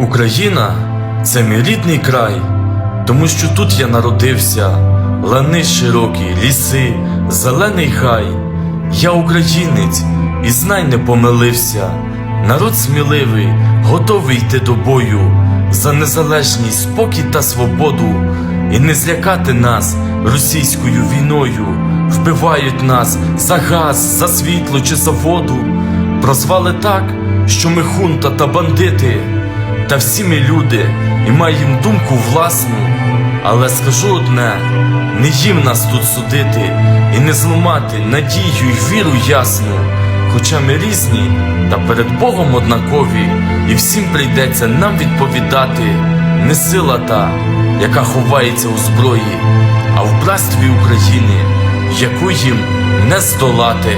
Україна це мій рідний край, тому що тут я народився, лани широкі, ліси, зелений хай. Я українець і знай не помилився. Народ сміливий, готовий йти до бою за незалежність, спокій та свободу, і не злякати нас російською війною. Вбивають нас за газ, за світло чи за воду. Прозвали так, що ми хунта та бандити. Та всі ми люди і маємо думку власну. Але скажу одне: не їм нас тут судити і не зламати надію й віру ясну. Хоча ми різні, та перед Богом однакові, і всім прийдеться нам відповідати. Не сила та, яка ховається у зброї, а в братстві України, яку їм не здолати.